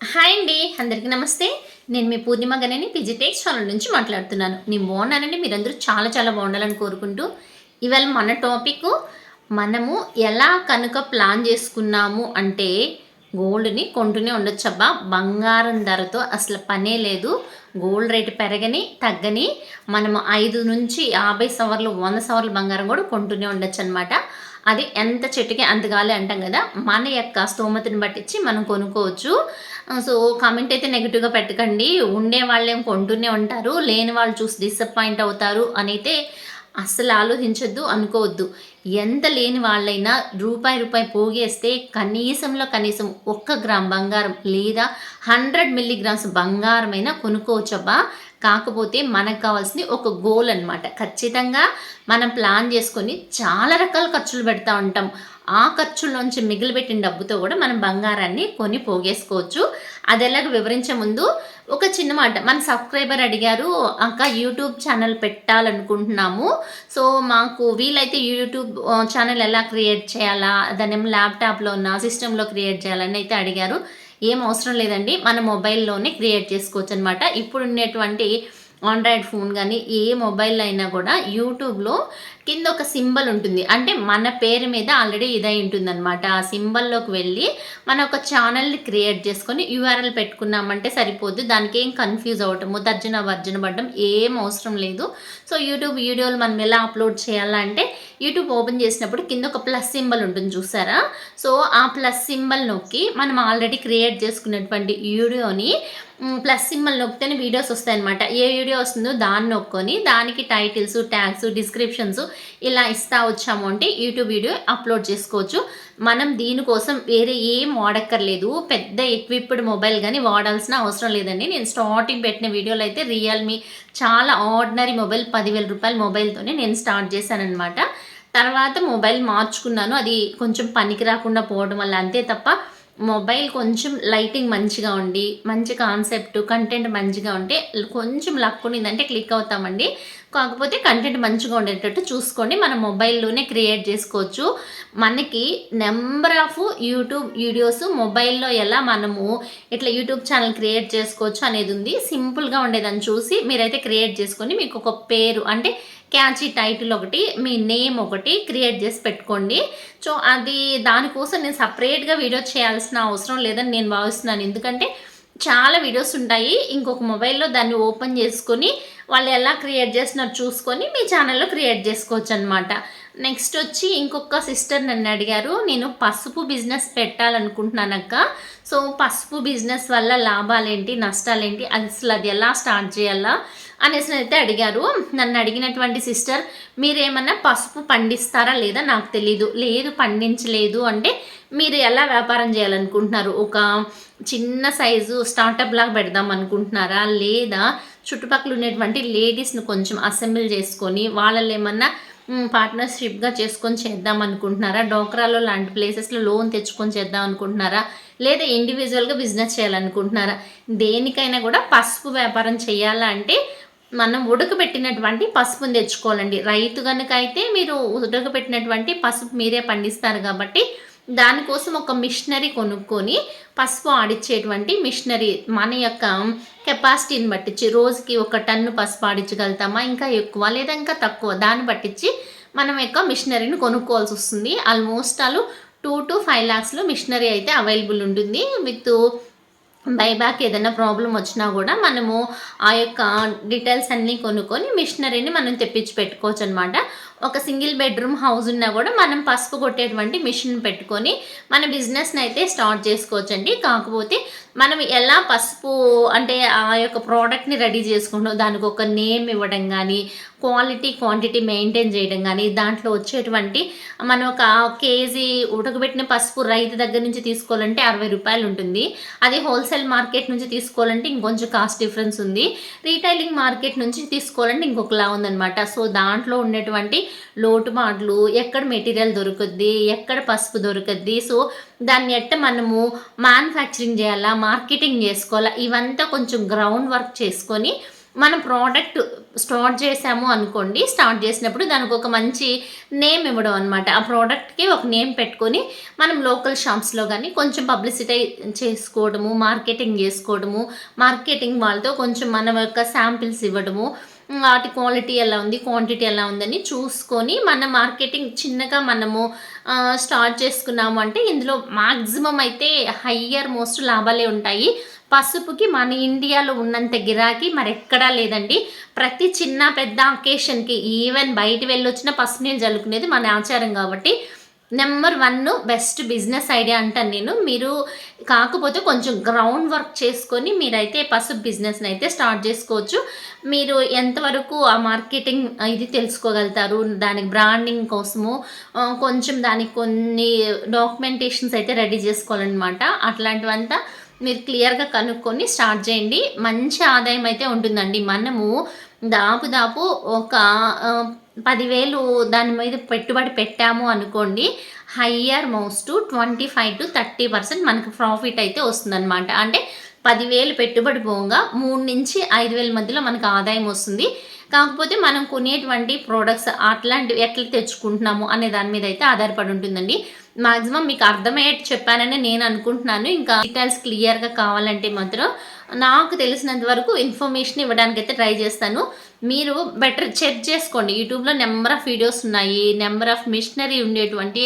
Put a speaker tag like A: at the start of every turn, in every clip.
A: Hi అండి అందరికీ నమస్తే. నేను మీ పూర్ణిమ గనని పిజిటెక్స్ ఛానల్ నుంచి మాట్లాడుతున్నాను. నేను బాగున్నానండి మీరందరూ చాలా చాలా బాగుండాలని కోరుకుంటూ. ఇవాళ మన టాపిక్ మనము ఎలా కనుక ప్లాన్ చేసుకున్నాము అంటే గోల్డ్ని కొంటూనే ఉండొచ్చబ్బా. బంగారం ధరతో అసలు పనే లేదు. గోల్డ్ రేటు పెరగని తగ్గని మనము ఐదు నుంచి యాభై సవర్లు వంద సవర్లు బంగారం కూడా కొంటూనే ఉండొచ్చు అనమాట అది ఎంత చెట్టుకి అంత గాలి అంటాం కదా మన యొక్క స్తోమతని పట్టించి మనం కొనుక్కోవచ్చు. సో కామెంట్ అయితే నెగిటివ్గా పెట్టకండి. ఉండే వాళ్ళేం కొంటూనే ఉంటారు. లేని వాళ్ళు చూసి డిసప్పాయింట్ అవుతారు అని అయితే అస్సలు ఆలోచించొద్దు అనుకోవద్దు. ఎంత లేని వాళ్ళైనా రూపాయి రూపాయి పోగేస్తే కనీసంలో కనీసం ఒక్క గ్రామ్ బంగారం లేదా హండ్రెడ్ మిల్లీగ్రామ్స్ బంగారమైనా కొనుక్కోవచ్చబ్బా. కాకపోతే మనకు కావాల్సింది ఒక గోల్ అనమాట ఖచ్చితంగా మనం ప్లాన్ చేసుకొని చాలా రకాల ఖర్చులు పెడతా ఉంటాం. ఆ ఖర్చుల్లోంచి మిగిలిపెట్టిన డబ్బుతో కూడా మనం బంగారాన్ని కొని పోగేసుకోవచ్చు. అది ఎలాగ వివరించే ముందు ఒక చిన్న మాట. మన సబ్స్క్రైబర్ అడిగారు అక్క యూట్యూబ్ ఛానల్ పెట్టాలనుకుంటున్నాము. సో మాకు వీలైతే యూట్యూబ్ ఛానల్ uh, ఎలా క్రియేట్ చేయాలా? దాని ఏమో ల్యాప్టాప్లో ఉన్న సిస్టంలో క్రియేట్ చేయాలని అయితే అడిగారు. ఏం అవసరం లేదండి. మన మొబైల్లోనే క్రియేట్ చేసుకోవచ్చు అనమాట ఇప్పుడు ఉన్నటువంటి ఆండ్రాయిడ్ ఫోన్ కానీ ఏ మొబైల్ అయినా కూడా యూట్యూబ్లో కింద ఒక సింబల్ ఉంటుంది. అంటే మన పేరు మీద ఆల్రెడీ ఇదై ఉంటుందన్నమాట. ఆ సింబల్లోకి వెళ్ళి మన ఒక ఛానల్ని క్రియేట్ చేసుకొని యూఆర్ఎల్ పెట్టుకున్నామంటే సరిపోద్దు. దానికి ఏం కన్ఫ్యూజ్ అవ్వటము తర్జన వర్జన పడడం ఏం అవసరం లేదు. సో యూట్యూబ్ వీడియోలు మనం ఎలా అప్లోడ్ చేయాలంటే యూట్యూబ్ ఓపెన్ చేసినప్పుడు కింద ఒక ప్లస్ సింబల్ ఉంటుంది చూసారా? సో ఆ ప్లస్ సింబల్ నొక్కి మనం ఆల్రెడీ క్రియేట్ చేసుకున్నటువంటి వీడియోని ప్లస్ సింబల్ నొక్కితేనే వీడియోస్ వస్తాయన్నమాట. ఏ వీడియో వస్తుందో దాన్ని నొక్కొని దానికి టైటిల్స్ ట్యాగ్స్ డిస్క్రిప్షన్స్ ఇలా ఇస్తా వచ్చాము అంటే యూట్యూబ్ వీడియో అప్లోడ్ చేసుకోవచ్చు. మనం దీనికోసం వేరే ఏం వాడక్కర్లేదు. పెద్ద ఎక్విప్డ్ మొబైల్ కానీ వాడాల్సిన అవసరం లేదండి. నేను స్టార్టింగ్ పెట్టిన వీడియోలో అయితే రియల్మీ చాలా ఆర్డినరీ మొబైల్ పదివేల రూపాయల మొబైల్తోనే నేను స్టార్ట్ చేశానమాట తర్వాత మొబైల్ మార్చుకున్నాను. అది కొంచెం పనికి రాకుండా పోవడం వల్ల అంతే తప్ప మొబైల్ కొంచెం లైటింగ్ మంచిగా ఉండి మంచి కాన్సెప్ట్ కంటెంట్ మంచిగా ఉంటే కొంచెం లక్ ఉండిందంటే క్లిక్ అవుతామండి. కాకపోతే కంటెంట్ మంచిగా ఉండేటట్టు చూసుకోండి. మన మొబైల్లోనే క్రియేట్ చేసుకోవచ్చు. మనకి నెంబర్ ఆఫ్ యూట్యూబ్ వీడియోస్ మొబైల్లో ఎలా మనము ఇట్లా యూట్యూబ్ ఛానల్ క్రియేట్ చేసుకోవచ్చు అనేది ఉంది. సింపుల్గా ఉండేదని చూసి మీరైతే క్రియేట్ చేసుకొని మీకు ఒక పేరు అంటే క్యాచీ టైటిల్ ఒకటి మీ నేమ్ ఒకటి క్రియేట్ చేసి పెట్టుకోండి. సో అది దానికోసం నేను సపరేట్గా వీడియో చేయాల్సిన అవసరం లేదని నేను భావిస్తున్నాను. ఎందుకంటే చాలా వీడియోస్ ఉంటాయి. ఇంకొక మొబైల్లో దాన్ని ఓపెన్ చేసుకొని వాళ్ళు ఎలా క్రియేట్ చేస్తున్నారు చూసుకొని మీ ఛానల్లో క్రియేట్ చేసుకోవచ్చు అనమాట నెక్స్ట్ వచ్చి ఇంకొక సిస్టర్ నన్ను అడిగారు. నేను పసుపు బిజినెస్ పెట్టాలనుకుంటున్నాను అక్క సో పసుపు బిజినెస్ వల్ల లాభాలేంటి నష్టాలేంటి అసలు అది ఎలా స్టార్ట్ చేయాలా అనేసి అయితే అడిగారు. నన్ను అడిగినటువంటి సిస్టర్ మీరేమన్నా పసుపు పండిస్తారా లేదా? నాకు తెలీదు. లేదు పండించలేదు. అంటే మీరు ఎలా వ్యాపారం చేయాలనుకుంటున్నారు? ఒక చిన్న సైజు స్టార్టప్ లాగా పెడదాం అనుకుంటున్నారా? లేదా చుట్టుపక్కల ఉన్నటువంటి లేడీస్ని కొంచెం అసెంబ్ల్ చేసుకొని వాళ్ళలో ఏమన్నా పార్ట్నర్షిప్గా చేసుకొని చేద్దాం అనుకుంటున్నారా? డోక్రాలో లాంటి ప్లేసెస్లో లోన్ తెచ్చుకొని చేద్దాం అనుకుంటున్నారా? లేదా ఇండివిజువల్గా బిజినెస్ చేయాలనుకుంటున్నారా? దేనికైనా కూడా పసుపు వ్యాపారం చేయాలంటే మనం ఉడకబెట్టినటువంటి పసుపుని తెచ్చుకోవాలండి. రైతు కనుక అయితే మీరు ఉడకబెట్టినటువంటి పసుపు మీరే పండిస్తారు కాబట్టి దానికోసం ఒక మిషనరీ కొనుక్కొని పసుపు ఆడిచ్చేటువంటి మిషనరీ మన యొక్క కెపాసిటీని బట్టించి రోజుకి ఒక టన్ను పసుపు ఆడించగలుగుతామా? ఇంకా ఎక్కువ లేదా ఇంకా తక్కువ? దాన్ని పట్టించి మనం యొక్క మిషనరీని కొనుక్కోవాల్సి వస్తుంది. Almost all two to five ల్యాక్స్లో machinery అయితే అవైలబుల్ ఉంటుంది. విత్ బైబ్యాక్ ఏదైనా ప్రాబ్లం వచ్చినా కూడా మనము ఆ యొక్క డీటెయిల్స్ అన్నీ కొనుక్కొని మిషనరీని మనం తెప్పించి పెట్టుకోవచ్చు అనమాట ఒక సింగిల్ బెడ్రూమ్ హౌస్ ఉన్నా కూడా మనం పసుపు కొట్టేటువంటి మిషన్ పెట్టుకొని మన బిజినెస్ని అయితే స్టార్ట్ చేసుకోవచ్చండి. కాకపోతే మనం ఎలా పసుపు అంటే ఆ యొక్క ప్రోడక్ట్ని రెడీ చేసుకుంటాం దానికి ఒక నేమ్ ఇవ్వడం కానీ క్వాలిటీ క్వాంటిటీ మెయింటైన్ చేయడం కానీ దాంట్లో వచ్చేటువంటి మనం ఒక కేజీ ఉడకబెట్టిన పసుపు రైతు దగ్గర నుంచి తీసుకోవాలంటే అరవై రూపాయలు ఉంటుంది. అది హోల్సేల్ మార్కెట్ నుంచి తీసుకోవాలంటే ఇంకొంచెం కాస్ట్ డిఫరెన్స్ ఉంది. రీటైలింగ్ మార్కెట్ నుంచి తీసుకోవాలంటే ఇంకొకలా ఉందన్నమాట. సో దాంట్లో ఉండేటువంటి లోటుమాటలు ఎక్కడ మెటీరియల్ దొరుకుద్ది ఎక్కడ పసుపు దొరుకుద్ది. సో దాన్ని ఎట్ట మనము మ్యానుఫ్యాక్చరింగ్ చేయాలా మార్కెటింగ్ చేసుకోవాలా ఇవంతా కొంచెం గ్రౌండ్ వర్క్ చేసుకొని మనం ప్రోడక్ట్ స్టార్ట్ చేసాము అనుకోండి స్టార్ట్ చేసినప్పుడు దానికి ఒక మంచి నేమ్ ఇవ్వడం అనమాట ఆ ప్రోడక్ట్కి ఒక నేమ్ పెట్టుకొని మనం లోకల్ షాప్స్లో కానీ కొంచెం పబ్లిసిటీ చేసుకోవడము మార్కెటింగ్ చేసుకోవడము మార్కెటింగ్ వాళ్ళతో కొంచెం మన యొక్క శాంపిల్స్ ఇవ్వడము వాటి క్వాలిటీ ఎలా ఉంది క్వాంటిటీ ఎలా ఉందని చూసుకొని మన మార్కెటింగ్ చిన్నగా మనము స్టార్ట్ చేసుకున్నాము అంటే ఇందులో మాక్సిమం అయితే హయ్యర్ మోస్ట్ లాభాలే ఉంటాయి. పసుపుకి మన ఇండియాలో ఉన్నంత గిరాకీ మరెక్కడా లేదండి. ప్రతి చిన్న పెద్ద అకేషన్కి ఈవెన్ బయట వెళ్ళొచ్చిన పసుపు నీళ్ళు జల్లుకునేది మన ఆచారం కాబట్టి number one best business idea అంటాను నేను. మీరు కాకపోతే కొంచెం గ్రౌండ్ వర్క్ చేసుకొని మీరైతే పసుపు బిజినెస్ని అయితే స్టార్ట్ చేసుకోవచ్చు. మీరు ఎంతవరకు ఆ మార్కెటింగ్ ఇది తెలుసుకోగలుగుతారు? దానికి బ్రాండింగ్ కోసము కొంచెం దానికి కొన్ని డాక్యుమెంటేషన్స్ అయితే రెడీ చేసుకోవాలన్నమాట. అట్లాంటివంతా మీరు క్లియర్గా కనుక్కొని స్టార్ట్ చేయండి. మంచి ఆదాయం అయితే ఉంటుందండి. మనము దాపుదాపు ఒక పదివేలు దాని మీద పెట్టుబడి పెట్టాము అనుకోండి higher most twenty five to thirty percent మనకు ప్రాఫిట్ అయితే వస్తుందన్నమాట. అంటే పదివేలు పెట్టుబడి పోగా మూడు నుంచి ఐదు వేల మధ్యలో మనకు ఆదాయం వస్తుంది. కాకపోతే మనం కొనేటువంటి ప్రోడక్ట్స్ అట్లాంటివి ఎట్లా తెచ్చుకుంటున్నాము అనే దాని మీద అయితే ఆధారపడి ఉంటుందండి. మాక్సిమం మీకు అర్థమయ్యేట్టు చెప్పానని నేను అనుకుంటున్నాను. ఇంకా డీటెయిల్స్ క్లియర్గా కావాలంటే మాత్రం నాకు తెలిసినంత వరకు ఇన్ఫర్మేషన్ ఇవ్వడానికి అయితే ట్రై చేస్తాను. మీరు బెటర్ చెక్ చేసుకోండి. యూట్యూబ్లో నెంబర్ ఆఫ్ వీడియోస్ ఉన్నాయి నెంబర్ ఆఫ్ మిషనరీ ఉండేటువంటి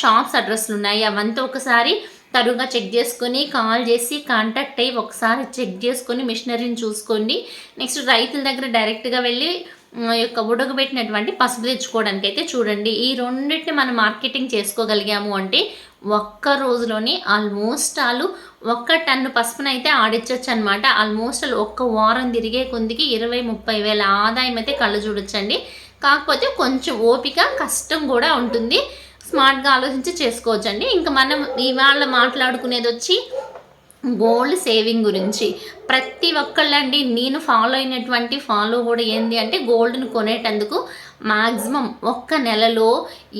A: షాప్స్ అడ్రస్లు ఉన్నాయి. అవంతా ఒకసారి తరుగా చెక్ చేసుకొని కాల్ చేసి కాంటాక్ట్ అయ్యి ఒకసారి చెక్ చేసుకొని మిషనరీని చూసుకోండి. నెక్స్ట్ రైతుల దగ్గర డైరెక్ట్గా వెళ్ళి యొక్క ఉడకబెట్టినటువంటి పసుపు తెచ్చుకోవడానికి అయితే చూడండి. ఈ రెండింటిని మనం మార్కెటింగ్ చేసుకోగలిగాము అంటే ఒక్క రోజులోనే ఆల్మోస్ట్ ఆలు ఒక్క టన్ను పసుపునైతే అయితే ఆడించవచ్చు అనమాట ఆల్మోస్ట్ ఒక్క వారం తిరిగే కొందికి ఇరవై ముప్పై వేల ఆదాయం అయితే కళ్ళు చూడొచ్చండి. కాకపోతే కొంచెం ఓపిక కష్టం కూడా ఉంటుంది. స్మార్ట్గా ఆలోచించి చేసుకోవచ్చండి. ఇంకా మనం ఇవాళ మాట్లాడుకునేది వచ్చి గోల్డ్ సేవింగ్ గురించి. ప్రతి ఒక్కళ్ళండి నేను ఫాలో అయినటువంటి ఫాలో కూడా ఏంది అంటే గోల్డ్ని కొనేటందుకు మాక్సిమం ఒక్క నెలలో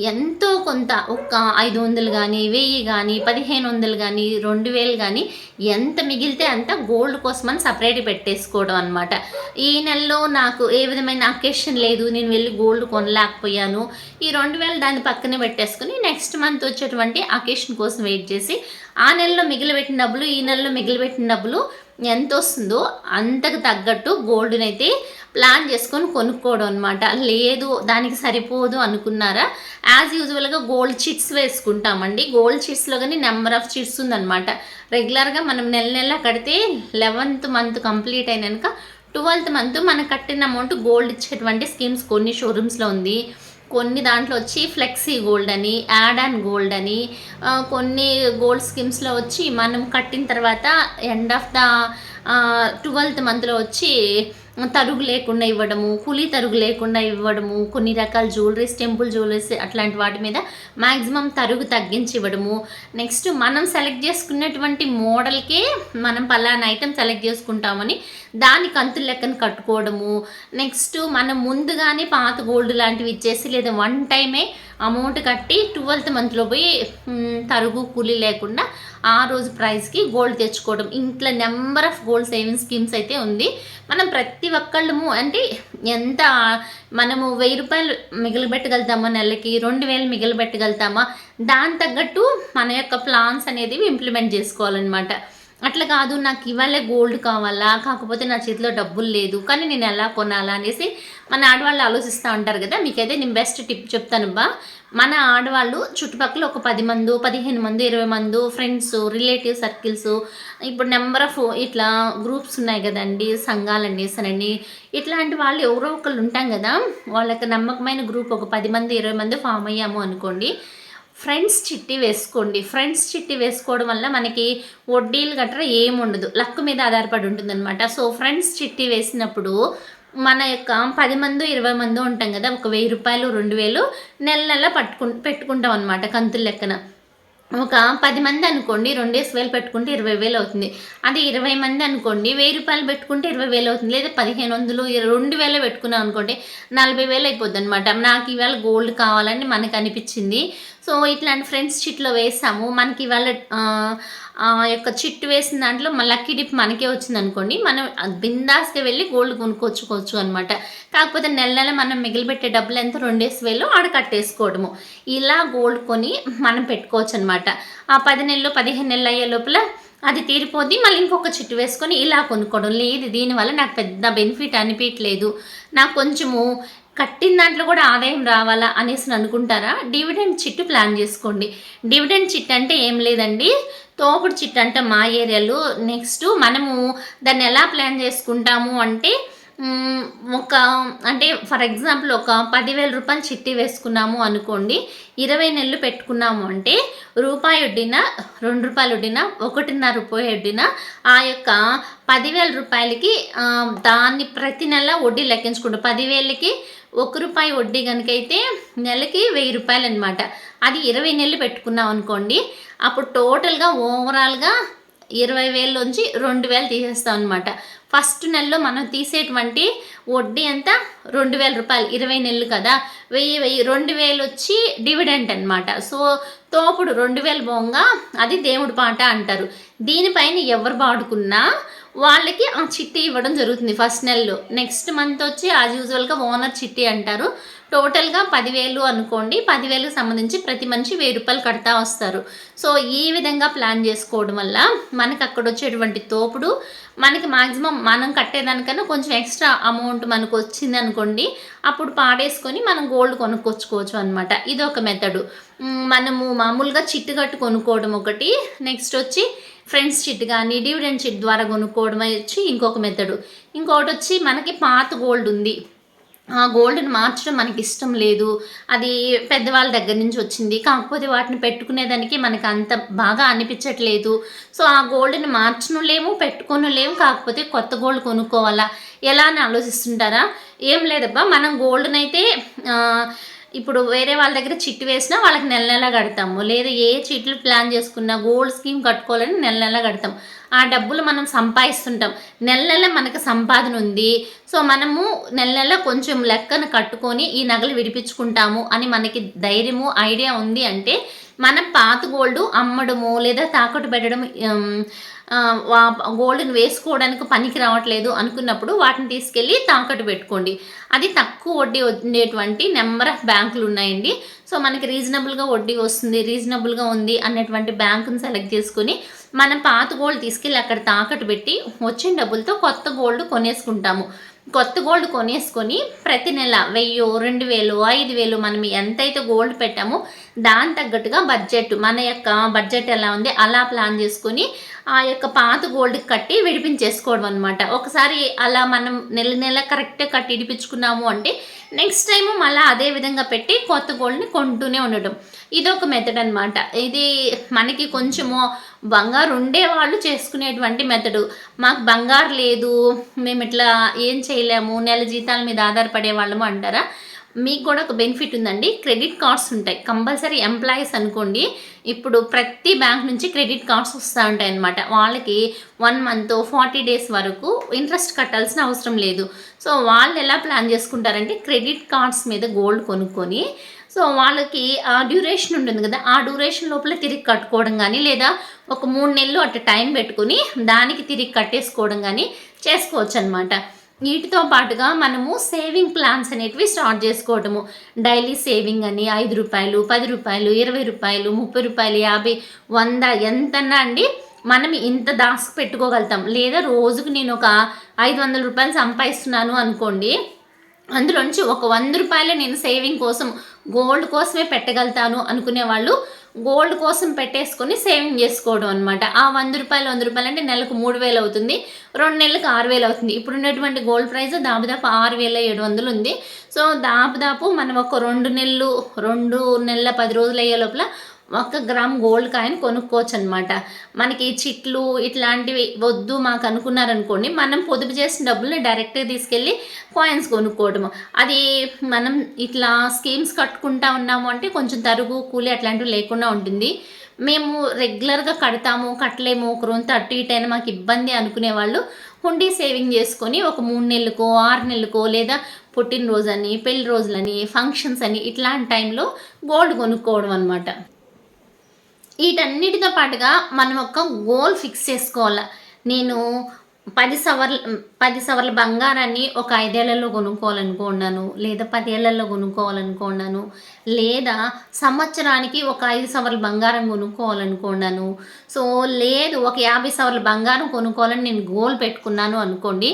A: ఎంతో కొంత ఒక ఐదు వందలు కానీ వెయ్యి కానీ పదిహేను వందలు కానీ రెండు వేలు కానీ ఎంత మిగిలితే అంత గోల్డ్ కోసం అని సపరేట్ పెట్టేసుకోవడం అనమాట ఈ నెలలో నాకు ఏ విధమైన అకేషన్ లేదు నేను వెళ్ళి గోల్డ్ కొనలేకపోయాను. ఈ రెండు వేలు దాన్ని పక్కనే పెట్టేసుకుని నెక్స్ట్ మంత్ వచ్చేటువంటి అకేషన్ కోసం వెయిట్ చేసి ఆ నెలలో మిగిలిపెట్టిన డబ్బులు ఈ నెలలో మిగిలిపెట్టిన డబ్బులు ఎంత వస్తుందో అంతకు తగ్గట్టు గోల్డ్ని అయితే ప్లాన్ చేసుకొని కొనుక్కోవడం అనమాట లేదు దానికి సరిపోదు అనుకున్నారా? యాజ్ యూజువల్గా గోల్డ్ చిట్స్ వేసుకుంటామండి. గోల్డ్ చిట్స్లో కానీ నెంబర్ ఆఫ్ చిట్స్ ఉందన్నమాట. రెగ్యులర్గా మనం నెల నెల కడితే లెవెన్త్ మంత్ కంప్లీట్ అయినాక ట్వెల్త్ మంత్ మనం కట్టిన అమౌంట్ గోల్డ్ ఇచ్చేటువంటి స్కీమ్స్ కొన్ని షోరూమ్స్లో ఉంది. కొన్ని దాంట్లో వచ్చి ఫ్లెక్సీ గోల్డ్ అని యాడ్ అండ్ గోల్డ్ అని కొన్ని గోల్డ్ స్కీమ్స్లో వచ్చి మనం కట్టిన తర్వాత ఎండ్ ఆఫ్ ద ట్వెల్త్ మంత్లో వచ్చి తరుగు లేకుండా ఇవ్వడము కూలీ తరుగు లేకుండా ఇవ్వడము కొన్ని రకాల జ్యువెలరీస్ టెంపుల్ జ్యువెలరీస్ అట్లాంటి వాటి మీద మ్యాక్సిమం తరుగు తగ్గించి ఇవ్వడము. నెక్స్ట్ మనం సెలెక్ట్ చేసుకున్నటువంటి మోడల్కే మనం పలానా ఐటెం సెలెక్ట్ చేసుకుంటామని దాని కంతు లెక్కన కట్టుకోవడము. నెక్స్ట్ మనం ముందుగానే పాత గోల్డ్ లాంటివి ఇచ్చేసి లేదా వన్ టైమే అమౌంట్ కట్టి ట్వెల్త్ మంత్లో పోయి తరుగు కూలీ లేకుండా ఆ రోజు ప్రైస్కి గోల్డ్ తెచ్చుకోవడం. ఇంట్లో number of gold saving schemes అయితే ఉంది. మనం ప్రతి ఒక్కళ్ళము అంటే ఎంత మనము వెయ్యి రూపాయలు మిగిలిపెట్టగలుగుతామా నెలకి? రెండు వేలు మిగిలిపెట్టగలుగుతామా? దాని తగ్గట్టు మన యొక్క ప్లాన్స్ అనేది ఇంప్లిమెంట్ చేసుకోవాలన్నమాట. అట్లా కాదు నాకు ఇవాళే గోల్డ్ కావాలా? కాకపోతే నా చేతిలో డబ్బులు లేదు. కానీ నేను ఎలా కొనాలా అనేసి మన ఆడవాళ్ళు ఆలోచిస్తూ ఉంటారు కదా. మీకైతే నేను బెస్ట్ టిప్ చెప్తాను బా. మన ఆడవాళ్ళు చుట్టుపక్కల ఒక పది మంది పదిహేను మంది ఇరవై మంది ఫ్రెండ్స్ రిలేటివ్ సర్కిల్స్ ఇప్పుడు నెంబర్ ఆఫ్ ఇట్లా గ్రూప్స్ ఉన్నాయి కదండి సంఘాలండి సరండి ఇట్లాంటి వాళ్ళు ఎవరో ఒకళ్ళు ఉంటాం కదా. వాళ్ళకి నమ్మకమైన గ్రూప్ ఒక పది మంది ఇరవై మంది ఫామ్ అయ్యాము అనుకోండి. ఫ్రెండ్స్ చిట్టి వేసుకోండి. ఫ్రెండ్స్ చిట్టి వేసుకోవడం వల్ల మనకి వడ్డీలు గట్రా ఏమి ఉండదు. లక్ మీద ఆధారపడి ఉంటుందన్నమాట. సో ఫ్రెండ్స్ చిట్టి వేసినప్పుడు మన యొక్క పది మంది ఇరవై మంది ఉంటాం కదా ఒక వెయ్యి రూపాయలు రెండు వేలు నెల నెల పట్టుకు పెట్టుకుంటాం అనమాట కంతుల లెక్కన. ఒక పది మంది అనుకోండి రెండేసి వేలు పెట్టుకుంటే ఇరవై వేలు అవుతుంది. అది ఇరవై మంది అనుకోండి వెయ్యి రూపాయలు పెట్టుకుంటే ఇరవై వేలు అవుతుంది. లేదా పదిహేను వందలు రెండు వేలు పెట్టుకున్నాం అనుకోండి నలభై వేలు అయిపోద్ది అనమాట నాకు ఇవాళ గోల్డ్ కావాలని మనకు అనిపించింది. సో ఇట్లాంటి ఫ్రెండ్స్ చిట్లో వేసాము. మనకి ఇవాళ యొక్క చిట్టు వేసిన దాంట్లో లక్కీ డిప్ మనకే వచ్చింది అనుకోండి మనం బిందాస్గా వెళ్ళి గోల్డ్ కొనుక్కొచ్చుకోవచ్చు అనమాట కాకపోతే నెల నెల మనం మిగిలిపెట్టే డబ్బులు ఎంత? రెండేసి వేలు ఆడ కట్టేసుకోవడము. ఇలా గోల్డ్ కొని మనం పెట్టుకోవచ్చు అనమాట ఆ పది నెలలు పదిహేను నెలలు అయ్యే లోపల అది తీరిపోద్ది మళ్ళీ ఇంకొక చిట్టు వేసుకొని ఇలా కొనుక్కోవడం. లేదు దీనివల్ల నాకు పెద్ద బెనిఫిట్ అనిపించలేదు నాకు కొంచెము కట్టిన దాంట్లో కూడా ఆదాయం రావాలా అనేసి అనుకుంటారా? డివిడెండ్ చిట్టు ప్లాన్ చేసుకోండి. డివిడెండ్ చిట్ అంటే ఏం లేదండి. తోపుడు చిట్ అంటే మా ఏరియాలో. నెక్స్ట్ మనము దాన్ని ఎలా ప్లాన్ చేసుకుంటాము అంటే ఒక అంటే ఫర్ ఎగ్జాంపుల్ ఒక పదివేల రూపాయలు చిట్టి వేసుకున్నాము అనుకోండి ఇరవై నెలలు పెట్టుకున్నాము అంటే రూపాయి వడ్డిన రెండు రూపాయలు వడ్డిన ఒకటిన్నర రూపాయి వడ్డిన ఆ యొక్క పదివేల రూపాయలకి దాన్ని ప్రతి నెల వడ్డీ లెక్కించుకుంటాం. పదివేలకి ఒక రూపాయి వడ్డీ కనుక అయితే నెలకి వెయ్యి రూపాయలు అనమాట అది ఇరవై నెలలు పెట్టుకున్నాం అనుకోండి అప్పుడు టోటల్గా ఓవరాల్గా ఇరవై వేలలోంచి రెండు వేలు తీసేస్తాం అనమాట ఫస్ట్ నెలలో మనం తీసేటువంటి వడ్డీ ఎంత రెండు వేల రూపాయలు ఇరవై నెలలు కదా. వెయ్యి వెయ్యి రెండు వేలు వచ్చి డివిడెంట్ అనమాట సో తోపుడు రెండు వేలు బొంగ అది దేవుడి పాట అంటారు. దీనిపైన ఎవరు పాడుకున్నా వాళ్ళకి ఆ చిట్టి ఇవ్వడం జరుగుతుంది ఫస్ట్ నెలలో. నెక్స్ట్ మంత్ వచ్చి యాజ్ యూజువల్గా ఓనర్ చిట్టి అంటారు. టోటల్గా పదివేలు అనుకోండి. పదివేలకు సంబంధించి ప్రతి మనిషి వెయ్యి రూపాయలు కడతా వస్తారు. సో ఈ విధంగా ప్లాన్ చేసుకోవడం వల్ల మనకి అక్కడ వచ్చేటువంటి తోపుడు మనకి మాక్సిమం మనం కట్టేదానికన్నా కొంచెం ఎక్స్ట్రా అమౌంట్ మనకు వచ్చింది అనుకోండి అప్పుడు పాడేసుకొని మనం గోల్డ్ కొనుక్కొచ్చుకోవచ్చు అనమాట ఇది ఒక మెథడు మనము మామూలుగా చిట్టు కట్టు కొనుక్కోవడం ఒకటి నెక్స్ట్ వచ్చి ఫ్రెండ్స్ చిట్ కానీ డివిడెండ్ చిట్ ద్వారా కొనుక్కోవడం వచ్చి ఇంకొక మెథడు. ఇంకొకటి వచ్చి మనకి పాత గోల్డ్ ఉంది. ఆ గోల్డ్ని మార్చడం మనకి ఇష్టం లేదు. అది పెద్దవాళ్ళ దగ్గర నుంచి వచ్చింది. కాకపోతే వాటిని పెట్టుకునేదానికి మనకి అంత బాగా అనిపించట్లేదు. సో ఆ గోల్డ్ని మార్చను లేము పెట్టుకొని లేము కాకపోతే కొత్త గోల్డ్ కొనుక్కోవాలా? ఎలా అని ఆలోచిస్తుంటారా? ఏం లేదబ్బా. మనం గోల్డ్ని అయితే ఇప్పుడు వేరే వాళ్ళ దగ్గర చిట్టు వేసినా వాళ్ళకి నెల నెల కడతాము. లేదా ఏ చిట్లు ప్లాన్ చేసుకున్నా గోల్డ్ స్కీమ్ కట్టుకోవాలని నెల నెల కడతాం ఆ డబ్బులు మనం సంపాదిస్తుంటాం. నెల నెల మనకు సంపాదన ఉంది. సో మనము నెల నెల కొంచెం లెక్కన కట్టుకొని ఈ నగలు విడిపించుకుంటాము అని మనకి ధైర్యము ఐడియా ఉంది అంటే మనం పాత గోల్డ్ అమ్మడము లేదా తాకట్టు పెట్టడం వా- గోల్డ్ని వేసుకోవడానికి పనికి రావట్లేదు అనుకున్నప్పుడు వాటిని తీసుకెళ్ళి తాకట్టు పెట్టుకోండి. అది తక్కువ వడ్డీ ఉండేటువంటి నెంబర్ ఆఫ్ బ్యాంకులు ఉన్నాయండి. సో మనకి రీజనబుల్గా వడ్డీ వస్తుంది రీజనబుల్గా ఉంది అన్నటువంటి బ్యాంకుని సెలెక్ట్ చేసుకుని మనం పాత గోల్డ్ తీసుకెళ్ళి అక్కడ తాకట్టు పెట్టి వచ్చిన డబ్బులతో కొత్త గోల్డ్ కొనేసుకుంటాము. కొత్త గోల్డ్ కొనేసుకొని ప్రతి నెల వెయ్యో రెండు వేలు ఐదు వేలు మనం ఎంతైతే గోల్డ్ పెట్టామో దాని తగ్గట్టుగా బడ్జెట్ మన యొక్క బడ్జెట్ ఎలా ఉంది అలా ప్లాన్ చేసుకొని ఆ యొక్క పాత గోల్డ్ కట్టి విడిపించేసుకోవడం అనమాట ఒకసారి అలా మనం నెల నెల కరెక్ట్గా కట్టి విడిపించుకున్నాము అంటే నెక్స్ట్ టైము మళ్ళీ అదే విధంగా పెట్టి కొత్త గోల్డ్ని కొంటూనే ఉండటం. ఇది ఒక మెథడ్ అనమాట ఇది మనకి కొంచెము బంగారు ఉండే వాళ్ళు చేసుకునేటువంటి మెథడు మాకు బంగారు లేదు మేము ఇట్లా ఏం చేయలేము నెల జీతాల మీద ఆధారపడే వాళ్ళము అంటారా? మీకు కూడా ఒక బెనిఫిట్ ఉందండి. క్రెడిట్ కార్డ్స్ ఉంటాయి. కంపల్సరీ ఎంప్లాయీస్ అనుకోండి ఇప్పుడు ప్రతి బ్యాంక్ నుంచి క్రెడిట్ కార్డ్స్ వస్తూ ఉంటాయి అన్నమాట. వాళ్ళకి వన్ మంత్ ఫార్టీ డేస్ వరకు ఇంట్రెస్ట్ కట్టాల్సిన అవసరం లేదు. సో వాళ్ళు ఎలా ప్లాన్ చేసుకుంటారంటే క్రెడిట్ కార్డ్స్ మీద గోల్డ్ కొనుక్కొని సో వాళ్ళకి ఆ డ్యూరేషన్ ఉంటుంది కదా ఆ డ్యూరేషన్ లోపల తిరిగి కట్టుకోవడం కానీ లేదా ఒక మూడు నెలలు అట్లా టైం పెట్టుకుని దానికి తిరిగి కట్టేసుకోవడం కానీ చేసుకోవచ్చు అనమాట వీటితో పాటుగా మనము సేవింగ్ ప్లాన్స్ అనేటివి స్టార్ట్ చేసుకోవటము. డైలీ సేవింగ్ అని ఐదు రూపాయలు పది రూపాయలు ఇరవై రూపాయలు ముప్పై రూపాయలు యాభై వంద ఎంతన్నా అండి మనం ఇంత దాసుకు పెట్టుకోగలుగుతాం. లేదా రోజుకు నేను ఒక ఐదు వందల రూపాయలు సంపాదిస్తున్నాను అనుకోండి అందులోంచి ఒక వంద రూపాయలు నేను సేవింగ్ కోసం గోల్డ్ కోసమే పెట్టగలుగుతాను అనుకునే వాళ్ళు గోల్డ్ కోసం పెట్టేసుకొని సేవింగ్ చేసుకోవడం అనమాట ఆ వంద రూపాయలు వంద రూపాయలు అంటే నెలకు మూడు వేలు అవుతుంది. రెండు నెలలకు ఆరు వేలు అవుతుంది. ఇప్పుడు ఉన్నటువంటి గోల్డ్ ప్రైస్ దాదాపు ఆరు వేల ఏడు వందలు ఉంది. సో దాదాపు మనం ఒక రెండు నెలలు రెండు నెలల పది రోజులు అయ్యే లోపల ఒక గ్రామ్ గోల్డ్ కాయిన్ కొనుక్కోవచ్చు అనమాట మనకి చిట్లు ఇట్లాంటివి వద్దు మాకు అనుకున్నారనుకోండి మనం పొదుపు చేసిన డబ్బుల్ని డైరెక్ట్గా తీసుకెళ్ళి కాయిన్స్ కొనుక్కోవడము అది మనం ఇట్లా స్కీమ్స్ కట్టుకుంటా ఉన్నాము అంటే కొంచెం తరుగు కూలి అట్లాంటివి లేకుండా ఉంటుంది. మేము రెగ్యులర్గా కడతాము కట్టలేము ఒక రోజు అటు ఇటు అయినా మాకు ఇబ్బంది అనుకునే వాళ్ళు హుండీ సేవింగ్ చేసుకొని ఒక మూడు నెలలకో ఆరు నెలలకో లేదా పుట్టినరోజు అని పెళ్ళి రోజులని ఫంక్షన్స్ అని ఇట్లాంటి టైంలో గోల్డ్ కొనుక్కోవడం అనమాట వీటన్నిటితో పాటుగా మనం ఒక గోల్ ఫిక్స్ చేసుకోవాలి. నేను పది సవర్ల పది సవర్ల బంగారాన్ని ఒక ఐదేళ్ళలో కొనుక్కోవాలనుకున్నాను లేదా పదేళ్ళలో కొనుక్కోవాలనుకున్నాను లేదా సంవత్సరానికి ఒక ఐదు సవర్ల బంగారం కొనుక్కోవాలనుకున్నాను. సో లేదు ఒక యాభై సవర్ల బంగారం కొనుక్కోవాలని నేను గోల్ పెట్టుకున్నాను అనుకోండి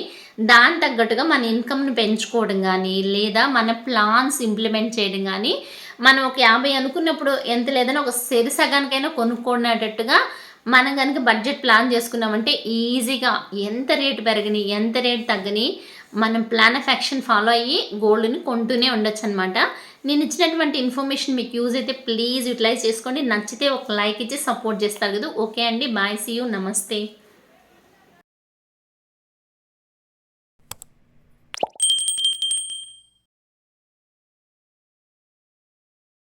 A: దాని తగ్గట్టుగా మన ఇన్కమ్ని పెంచుకోవడం కానీ లేదా మన ప్లాన్స్ ఇంప్లిమెంట్ చేయడం కానీ మనం ఒక యాభై అనుకున్నప్పుడు ఎంత లేదని ఒక సెరి సగానికైనా కొనుక్కునేటట్టుగా మనం కనుక బడ్జెట్ ప్లాన్ చేసుకున్నామంటే ఈజీగా ఎంత రేటు పెరగని ఎంత రేటు తగ్గని మనం ప్లాన్ ఆఫ్ యాక్షన్ ఫాలో అయ్యి గోల్డ్ని కొంటూనే ఉండొచ్చు అనమాట నేను ఇచ్చినటువంటి ఇన్ఫర్మేషన్ మీకు యూజ్ అయితే ప్లీజ్ యూటిలైజ్ చేసుకోండి. నచ్చితే ఒక లైక్ ఇచ్చి సపోర్ట్ చేస్తారు కదా. ఓకే అండి. బాయ్ సీ యూ నమస్తే